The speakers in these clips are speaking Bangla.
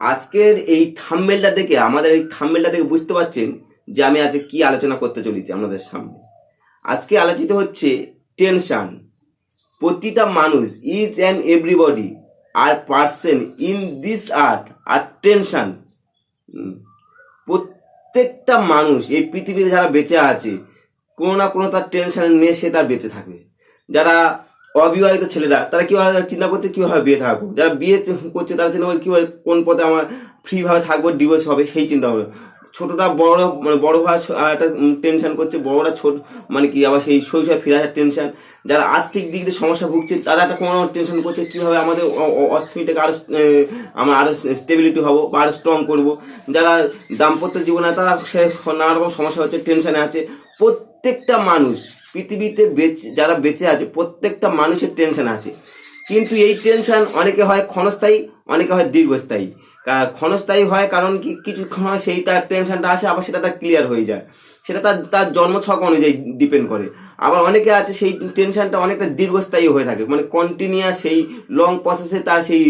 আজকের এই থাম্বেলটা দেখে, আমাদের এই থাম্বেলটা দেখে বুঝতে পারছেন যে আমি আজকে কি আলোচনা করতে চলেছি আমাদের সামনে। আজকে আলোচিত হচ্ছে টেনশন প্রতিটা মানুষ each and everybody are person in this earth R tension প্রত্যেকটা মানুষ এই পৃথিবীতে যারা বেঁচে আছে, কোনো না কোনো তার টেনশন নিয়ে সে তার বেঁচে থাকবে। যারা অবিবাহিত ছেলেরা, তারা কীভাবে চিন্তা করছে, কীভাবে বিয়ে থাকব? যারা বিয়ে করছে, তারা চিন্তা করছে কীভাবে, কোন পথে আমার ফ্রিভাবে থাকব ডিভোর্স হবে, সেই চিন্তা হবে ছোটটা বড় মানে বড় হওয়ার একটা টেনশন করছে, বড়রা ছোট মানে কি আবার সেই শৈশবে ফিরে আসার টেনশন যারা আর্থিক দিক দিয়ে সমস্যা ভুগছে, তারা একটা কোনো টেনশন করছে, কীভাবে আমাদের অর্থনীতিকে আরও আমরা আরও স্টেবিলিটি হব বা আরও স্ট্রং করব। যারা দাম্পত্য জীবনে, তারা সে নানা রকম সমস্যা হচ্ছে টেনশনে আছে। প্রত্যেকটা মানুষ পৃথিবীতে বেঁচে, যারা বেঁচে আছে, প্রত্যেকটা মানুষের টেনশন আছে। কিন্তু এই টেনশন অনেকে হয় ক্ষণস্থায়ী, অনেকে হয় দীর্ঘস্থায়ী। ক্ষণস্থায়ী হয় কারণ কি কিছুক্ষণ হয় সেই তার টেনশনটা আসে, আবার সেটা তার ক্লিয়ার হয়ে যায়। সেটা তার তার জন্মছক অনুযায়ী ডিপেন্ড করে। আবার অনেকে আছে সেই টেনশনটা অনেকটা দীর্ঘস্থায়ী হয়ে থাকে মানে কন্টিনিউয়াস সেই লং প্রসেসে তার সেই,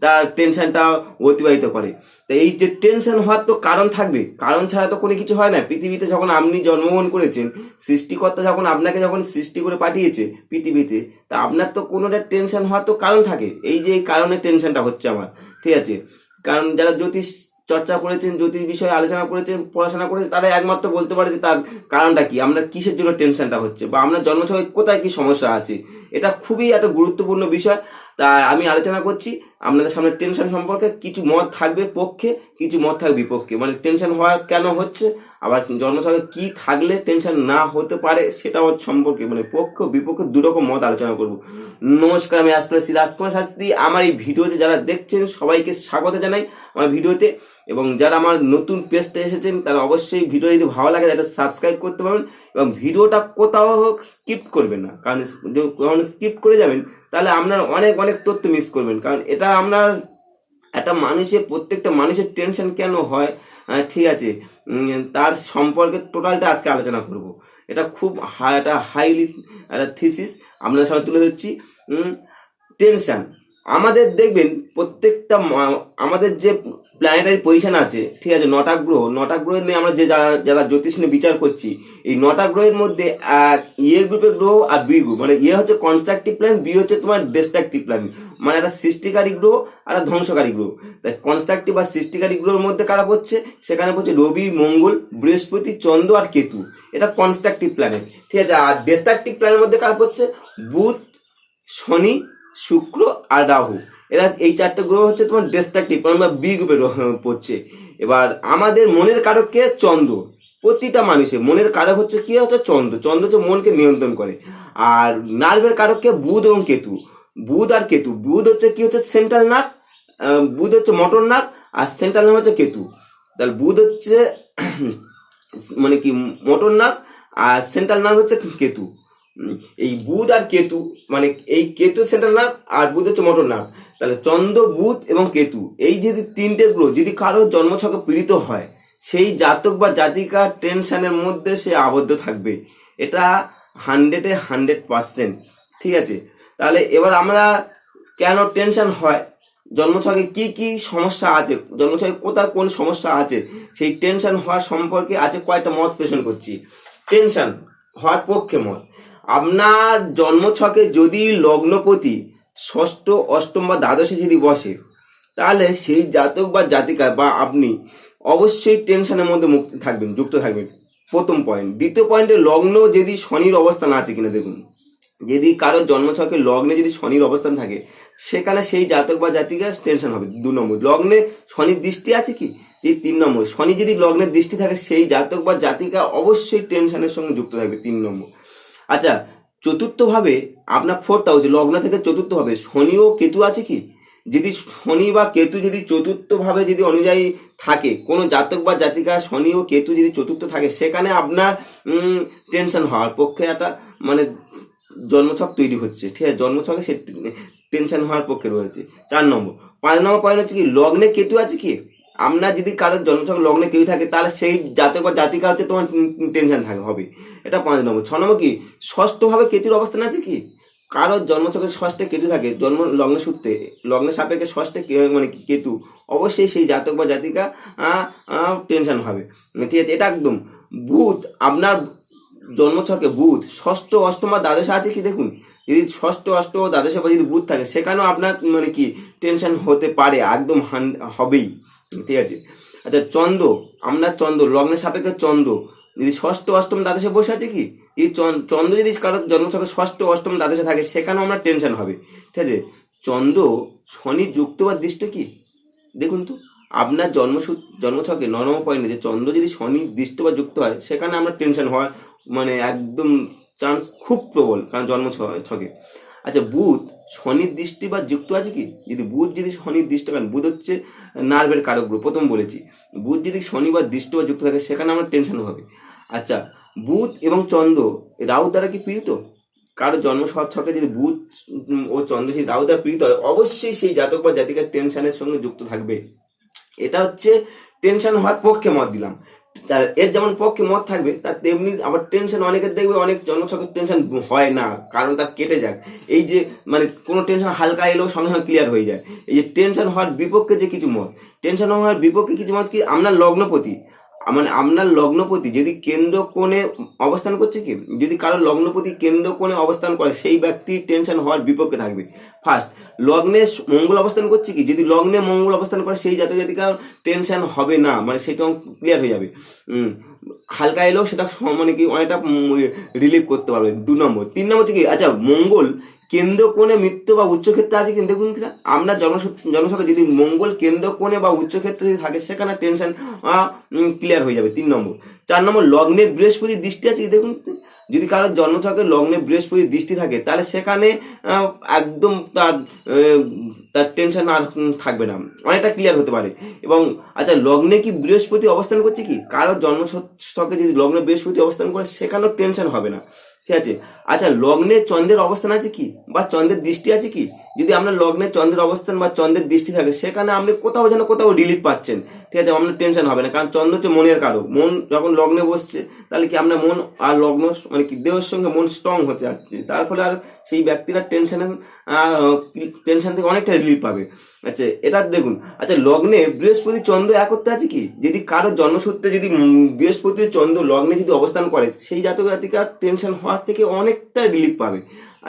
তার টেনশনটা অতিবাহিত করে। তো এই যে টেনশন হওয়ার তো কারণ থাকবে। কারণ ছাড়া তো কোনো কিছু হয় না। পৃথিবীতে যখন আপনি জন্মগ্রহণ করেছেন, সৃষ্টিকর্তা যখন আপনাকে যখন সৃষ্টি করে পাঠিয়েছে পৃথিবীতে, তা আপনার তো কোনোটা টেনশন হওয়ার তো কারণ থাকে। এই যে এই কারণে টেনশনটা হচ্ছে আমার। ঠিক আছে? কারণ যারা জ্যোতিষ চর্চা করেছেন, জ্যোতিষ বিষয়ে আলোচনা করেছেন, পড়াশোনা করেছেন, তারা একমাত্র বলতে পারে যে তার কারণটা কি আপনার কিসের জন্য টেনশনটা হচ্ছে, বা আপনার জন্মছকে কোথায় কি সমস্যা আছে। এটা খুবই একটা গুরুত্বপূর্ণ বিষয়। তা আমি আলোচনা করছি আপনাদের সামনে টেনশন সম্পর্কে, কিছু মত থাকবে পক্ষে, কিছু মত থাকবে বিপক্ষে। মানে টেনশন হওয়া কেন হচ্ছে? আবার জন্মছকে কি থাকলে টেনশন না হতে পারে সেটা আমার সম্পর্কে মানে পক্ষ, বিপক্ষ দুরকম মত আলোচনা করব। নমস্কার, আমি আসলে সিরাজ কুমার শাস্ত্রী আমার এই ভিডিওতে যারা দেখছেন, সবাইকে স্বাগত জানাই আমার ভিডিওতে। এবং যারা আমার নতুন পেজটা এসেছেন, তারা অবশ্যই ভিডিও যদি ভালো লাগে, তাহলে সাবস্ক্রাইব করতে পারবেন। এবং ভিডিওটা কোথাও স্কিপ করবেন না। কারণ, যখন স্কিপ করে যাবেন তাহলে আপনার অনেক অনেক তথ্য মিস করবেন। কারণ এটা আপনার একটা মানুষের, প্রত্যেকটা মানুষের টেনশন কেন হয়? ঠিক আছে। তার সম্পর্কে টোটালটা আজকে আলোচনা করব। এটা খুব হাই একটা হাইলি একটা থিসিস আপনার সামনে তুলে ধরছি। টেনশন আমাদের দেখবেন প্রত্যেকটা আমাদের যে প্ল্যানেটারি পজিশন আছে, ঠিক আছে, নটা গ্রহ নটা গ্রহ নিয়ে আমরা যে যারা যারা জ্যোতিষ নিয়ে বিচার করছি, এই নটা গ্রহের মধ্যে এক ইয়ে গ্রুপের গ্রহ আর বি গ্রুপ মানে ইয়ে হচ্ছে কনস্ট্রাকটিভ প্ল্যান বি হচ্ছে তোমার ডিস্ট্রাকটিভ প্ল্যান মানে একটা সৃষ্টিকারী গ্রহ আর একটা ধ্বংসকারী গ্রহ। তাই কনস্ট্রাকটিভ বা সৃষ্টিকারী গ্রহের মধ্যে কারা পড়ছে? সেখানে পড়ছে রবি, মঙ্গল, বৃহস্পতি, চন্দ্র আর কেতু। এটা কনস্ট্রাকটিভ প্ল্যানেট ঠিক আছে, আর ডিস্ট্রাকটিভ প্ল্যানের মধ্যে কারা পড়ছে? বুধ, শনি শুক্র আর রাহু। এরা এই চারটে গ্রহ হচ্ছে তোমার ডিস্ট্রাকটিভ বা বি গ্রুপে পড়ছে। এবার আমাদের মনের কারক কে? চন্দ্র। প্রতিটা মানুষের মনের কারক হচ্ছে কি? হচ্ছে চন্দ্র। চন্দ্র হচ্ছে মনকে নিয়ন্ত্রণ করে। আর নার্ভের কারক কে? বুধ এবং কেতু। বুধ আর কেতু। বুধ হচ্ছে কি? হচ্ছে সেন্ট্রাল নার্ভ বুধ হচ্ছে মটর নার্ভ আর সেন্ট্রাল নার্ভ হচ্ছে কেতু। তাহলে বুধ হচ্ছে মানে কি মটর নার্ভ আর সেন্ট্রাল নার্ভ হচ্ছে কেতু। এই বুধ আর কেতু মানে এই কেতু সেন্ট্রাল নার্ভ আর বুধ হচ্ছে মোটর নার্ভ তাহলে চন্দ্র, বুধ এবং কেতু, এই যদি তিনটে গ্রহ, যদি কারও জন্মছকে পীড়িত হয়, সেই জাতক বা জাতিকার টেনশনের মধ্যে সে আবদ্ধ থাকবে। এটা হান্ড্রেডে হান্ড্রেড পার্সেন্ট ঠিক আছে? তাহলে এবার আমরা কেন টেনশন হয়? জন্মছকে কি কি সমস্যা আছে? জন্মছকে কোথায় কোন সমস্যা আছে? সেই টেনশন হওয়ার সম্পর্কে আছে কয়েকটা মত পেশন করছি। টেনশন হওয়ার পক্ষে মত। আপনার জন্মছকে যদি লগ্নপতি ষষ্ঠ, অষ্টম বা দ্বাদশে যদি বসে, তাহলে সেই জাতক বা জাতিকা বা আপনি অবশ্যই টেনশনের মধ্যে মুক্ত থাকবেন, যুক্ত থাকবেন। প্রথম পয়েন্ট দ্বিতীয় পয়েন্টে লগ্ন যদি শনির অবস্থান আছে কিনা দেখুন। যদি কারও জন্মছকে লগ্নে যদি শনির অবস্থান থাকে, সেখানে সেই জাতক বা জাতিকা টেনশন হবে। দু নম্বর, লগ্নে শনির দৃষ্টি আছে কি? এই তিন নম্বর, শনি যদি লগ্নের দৃষ্টি থাকে, সেই জাতক বা জাতিকা অবশ্যই টেনশনের সঙ্গে যুক্ত থাকবে। তিন নম্বর আচ্ছা চতুর্থভাবে আপনার ফোর্থ হাউসে লগ্ন থেকে চতুর্থভাবে শনি ও কেতু আছে কি? যদি শনি বা কেতু যদি চতুর্থভাবে যদি অনুযায়ী থাকে, কোনো জাতক বা জাতিকা শনি ও কেতু যদি চতুর্থ থাকে, সেখানে আপনার টেনশন হওয়ার পক্ষে একটা মানে জন্মছক তৈরি হচ্ছে, ঠিক আছে? জন্মছকে সে টেনশন হওয়ার পক্ষে রয়েছে। চার নম্বর। পাঁচ নম্বর পয়েন্ট হচ্ছে কি, লগ্নে কেতু আছে কি? আপনার যদি কারোর জন্মছক লগ্নে কেউ থাকে, তাহলে সেই জাতক বা জাতিকা হচ্ছে তোমার টেনশন থাকে, হবে। এটা পাঁচ নম্বর। ছ নম্বর কি? ষষ্ঠভাবে কেতুর অবস্থান আছে কি? কারোর জন্মছকে ষষ্ঠে কেতু থাকে, জন্ম লগ্ন সূত্রে লগ্নের সাপেক্ষে ষষ্ঠে মানে কেতু, অবশ্যই সেই জাতক বা জাতিকা টেনশন হবে। ঠিক আছে, এটা একদম। বুধ, আপনার জন্মছকে বুধ, ষষ্ঠ, অষ্টম আর দ্বাদশে আছে কি দেখুন? যদি ষষ্ঠ অষ্ট দ্বাদশে বা যদি বুধ থাকে, সেখানেও আপনার মানে কি টেনশন হতে পারে, একদম হান- হবেই। ঠিক আছে? আচ্ছা চন্দ্র আপনার চন্দ্র, লগ্নের সাপেক্ষে চন্দ্র। যদি ষষ্ঠ অষ্টম দ্বাদশে বসে আছে কি? এই চন- চন্দ্র যদি কারোর জন্মছকে ষষ্ঠ অষ্টম দ্বাদশে থাকে, সেখানেও আপনার টেনশন হবে। ঠিক আছে? চন্দ্র, শনি, যুক্ত বা দৃষ্ট কি? দেখুন তো, আপনার জন্মসূ জন্মছকে নরম পয়েন্টে যে চন্দ্র যদি শনি, দৃষ্ট বা যুক্ত হয়, সেখানে আমরা টেনশন হওয়ার মানে একদম চান্স খুব প্রবল, কারণ জন্ম ছকে আচ্ছা বুধ, শনির দৃষ্টি বা যুক্ত আছে কি? যদি বুধ, যদি শনির দৃষ্ট কারণ বুধ হচ্ছে নার্ভের কারক গ্রহ, প্রথম বলেছি। বুধ যদি শনি বা দৃষ্ট বা যুক্ত থাকে, সেখানে আমার টেনশন হবে। আচ্ছা বুধ এবং চন্দ্র রাহু দ্বারা কি পীড়িত? কারও জন্ম ছকে যদি বুধ ও চন্দ্র যদি রাহু দ্বারা পীড়িত হয়, অবশ্যই সেই জাতক বা জাতিকার টেনশনের সঙ্গে যুক্ত থাকবে। এটা হচ্ছে টেনশন হওয়ার পক্ষে মত দিলাম। তার এর যেমন পক্ষে মত থাকবে, তার তেমনি আবার টেনশন অনেকের দেখবে, অনেক জনসংখ্যার টেনশন হয় না, কারণ তার কেটে যাক। এই যে মানে কোনো টেনশন হালকা এলেও সঙ্গে সঙ্গে ক্লিয়ার হয়ে যায়। এই যে টেনশন হওয়ার বিপক্ষে যে কিছু মত টেনশন হওয়ার বিপক্ষে কিছু মত কি, আমরা লগ্নপতি। মানে আপনার লগ্নপতি যদি কেন্দ্র কোণে অবস্থান করছে কি? যদি কারও লগ্নপতি কেন্দ্র কোণে অবস্থান করে, সেই ব্যক্তি টেনশন হওয়ার বিপক্ষে থাকবে। ফার্স্ট লগ্নে মঙ্গল অবস্থান করছে কি? যদি লগ্নে মঙ্গল অবস্থান করে, সেই জাতক জাতিকার টেনশন হবে না। মানে সেটা ক্লিয়ার হয়ে যাবে। হালকা এলেও সেটা মানে কি, অনেকটা রিলিভ করতে পারবে। দু নম্বর। তিন নম্বর হচ্ছে কি? আচ্ছা মঙ্গল কেন্দ্র কোণে মৃত্যু বা উচ্চক্ষেত্রে আছে কিন্তু দেখুন কিনা। আপনার জন্ম জনসংখ্যা যদি মঙ্গল কেন্দ্র কোণে বা উচ্চক্ষেত্রে যদি থাকে, সেখানে টেনশন ক্লিয়ার হয়ে যাবে। তিন নম্বর। চার নম্বর, লগ্নে বৃহস্পতি দৃষ্টি আছে দেখুন? যদি কারোর জন্মছকে লগ্নে বৃহস্পতি দৃষ্টি থাকে, তাহলে সেখানে একদম তার তার টেনশন আর থাকবে না। অনেকটা ক্লিয়ার হতে পারে। এবং আচ্ছা লগ্নে কি বৃহস্পতি অবস্থান করছে কি? কারোর জন্মছকে যদি লগ্নে বৃহস্পতি অবস্থান করে, সেখানেও টেনশন হবে না। ঠিক আছে? আচ্ছা লগ্নে চন্দ্রের অবস্থান আছে কি? বা চন্দ্রের দৃষ্টি আছে কি? যদি আপনার লগ্নে চন্দ্রের অবস্থান বা চন্দ্রের দৃষ্টি থাকে, সেখানে আপনি কোথাও যেন কোথাও রিলিফ পাচ্ছেন। ঠিক আছে? আপনার টেনশন হবে না। কারণ চন্দ্র হচ্ছে মনের কারও। মন যখন লগ্নে বসছে, তাহলে কি আপনার মন আর লগ্ন মানে কি দেহের সঙ্গে মন স্ট্রং হতে যাচ্ছে। তার ফলে আর সেই ব্যক্তিরা টেনশনে আর টেনশন থেকে অনেকটা রিলিফ পাবে। আচ্ছা এটা দেখুন। আচ্ছা লগ্নে বৃহস্পতি চন্দ্র একত্রে আছে কি? যদি কারও জন্মসূত্রে যদি বৃহস্পতি চন্দ্র লগ্নে যদি অবস্থান করে, সেই জাতক জাতিকার টেনশন হওয়ার থেকে অনেকটা রিলিফ পাবে।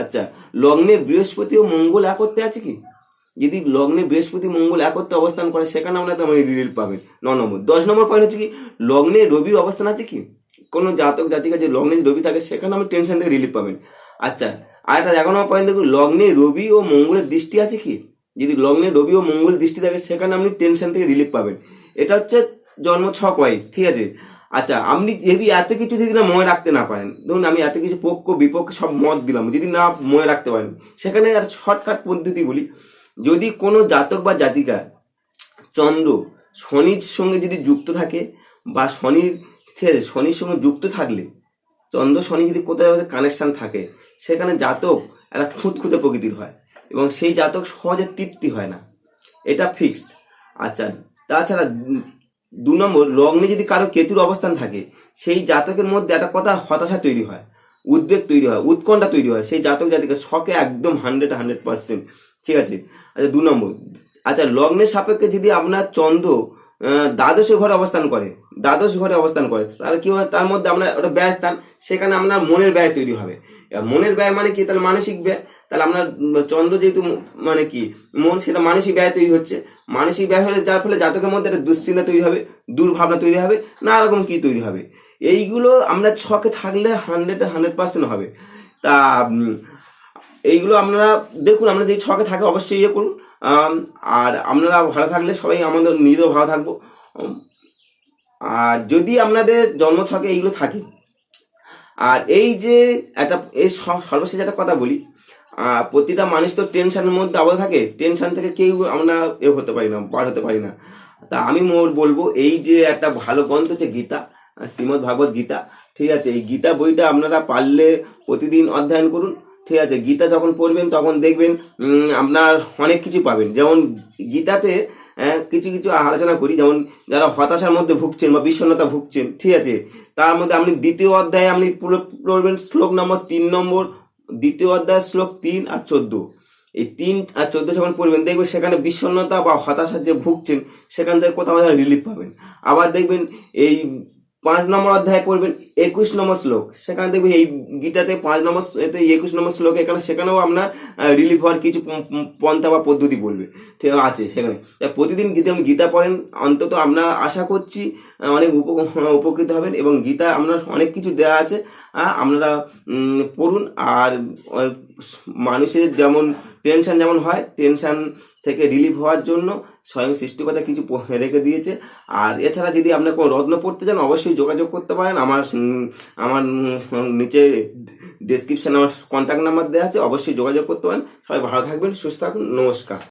আচ্ছা লগ্নে বৃহস্পতি ও মঙ্গল একত্রে আছে কি? যদি লগ্নে বৃহস্পতি মঙ্গল একত্রে অবস্থান করে, সেখানে আমরা একটা মানে রিলিফ পাবেন ন নম্বর। দশ নম্বর পয়েন্ট হচ্ছে কি? লগ্নে রবির অবস্থান আছে কি? কোনো জাতক জাতিকা যে লগ্নে রবি থাকে, সেখানে আমি টেনশন থেকে রিলিফ পাবেন। আচ্ছা আর একটা এগারো নম্বর পয়েন্ট দেখুন। লগ্নে রবি ও মঙ্গলের দৃষ্টি আছে কি? যদি লগ্নে রবি ও মঙ্গল দৃষ্টি থাকে, সেখানে আপনি টেনশন থেকে রিলিফ পাবেন। এটা হচ্ছে জন্ম ছক ওয়াইজ ঠিক আছে? আচ্ছা আপনি যদি এত কিছু যদি না মনে রাখতে না পারেন, ধরুন আমি এত কিছু পক্ষ, বিপক্ষ সব মত দিলাম, যদি না মনে রাখতে পারেন, সেখানে আর শর্টকাট পদ্ধতি বলি। যদি কোনো জাতক বা জাতিকা চন্দ্র শনির সঙ্গে যদি যুক্ত থাকে বা শনির শনির সঙ্গে যুক্ত থাকলে, চন্দ্র শনি যদি কোথাও কানেকশান থাকে, সেখানে জাতক একটা খুঁতখুঁতে প্রকৃতির হয়। এবং সেই জাতক সহজে তৃপ্তি হয় না। এটা ফিক্সড আচ্ছা তাছাড়া দু নম্বর লগ্নে যদি কারও কেতুর অবস্থান থাকে, সেই জাতকের মধ্যে একটা কথা হতাশা তৈরি হয়, উদ্বেগ তৈরি হয়, উৎকণ্ঠা তৈরি হয়, সেই জাতক জাতিকে শখে একদম হান্ড্রেড হান্ড্রেড পার্সেন্ট ঠিক আছে? আচ্ছা দু নম্বর আচ্ছা লগ্নের সাপেক্ষে যদি আপনার চন্দ্র দ্বাদশ ঘরে অবস্থান করে। দ্বাদশ ঘরে অবস্থান করে। তাহলে কি হয়? তার মধ্যে আমরা ওটা ব্যয় স্থান, সেখানে আপনার মনের ব্যয় তৈরি হবে। মনের ব্যয় মানে কি? তাহলে মানসিক ব্যয়। তাহলে আপনার চন্দ্র যেহেতু মানে কি? মন, সেটা মানসিক ব্যয় তৈরি হচ্ছে। মানসিক ব্যয় হলে যার ফলে জাতকের মধ্যে একটা দুশ্চিন্তা তৈরি হবে, দুর্ভাবনা তৈরি হবে নানা রকম কি তৈরি হবে। এইগুলো আমরা ছকে থাকলে হান্ড্রেড হান্ড্রেড পার্সেন্ট হবে। তা এইগুলো আপনারা দেখুন, আমরা যে ছকে থাকে অবশ্যই ইয়ে করুন। আর আপনারা ভালো থাকলে সবাই আমাদের নিজেও ভালো থাকব। আর যদি আপনাদের জন্মছকে এইগুলো থাকে, আর এই যে একটা, এই সর্বশেষ একটা কথা বলি প্রতিটা মানুষ তো টেনশনের মধ্যে আবার থাকে, টেনশন থেকে কেউ আমরা এ হতে পারি না পার হতে পারি না। তা আমি মোর বলব, এই যে একটা ভালো গ্রন্থ হচ্ছে গীতা শ্রীমদ ভাগবত গীতা, ঠিক আছে? এই গীতা বইটা আপনারা পারলে প্রতিদিন অধ্যয়ন করুন ঠিক আছে গীতা যখন পড়বেন তখন দেখবেন আপনার অনেক কিছু পাবেন। যেমন গীতাতে আহ, কিছু কিছু আলোচনা করি যেমন যারা হতাশার মধ্যে ভুগছেন বা বিষণ্ণতা ভুগছেন ঠিক আছে তার মধ্যে আপনি দ্বিতীয় অধ্যায়ে আপনি পড়বেন শ্লোক নম্বর তিন নম্বর দ্বিতীয় অধ্যায় শ্লোক তিন আর চোদ্দ। এই তিন আর চোদ্দ যখন পড়বেন দেখবেন সেখানে বিষণ্ণতা বা হতাশার যে ভুগছেন সেখান থেকে কোথাও রিলিফ পাবেন। আবার দেখবেন এই পাঁচ নম্বর অধ্যায় পড়বেন একুশ নম্বর শ্লোক। সেখানে দেখবেন এই গীতাতে পাঁচ নম্বর এতে একুশ নম্বর শ্লোক এখানে, সেখানেও আপনার রিলিফ হওয়ার কিছু পন্থা বা পদ্ধতি বলবে। ঠিক আছে সেখানে। প্রতিদিন গীতা গীতা পড়েন, অন্তত আপনারা আশা করছি অনেক উপকৃত হবেন এবং গীতা আপনার অনেক কিছু দেওয়া আছে আপনারা পড়ুন। আর মানুষের যেমন টেনশন যেমন হয়, টেনশন থেকে রিলিভ হওয়ার জন্য স্বয়ং সৃষ্টিকতা কিছু রেখে দিয়েছে। আর এছাড়া যদি আপনার কোনো রত্ন পড়তে চান, অবশ্যই যোগাযোগ করতে পারেন। আমার আমার নিচে ডিসক্রিপশানে আমার কন্ট্যাক্ট নাম্বার দেওয়া আছে, অবশ্যই যোগাযোগ করতে পারেন। সবাই ভালো থাকবেন, সুস্থ থাকুন, নমস্কার।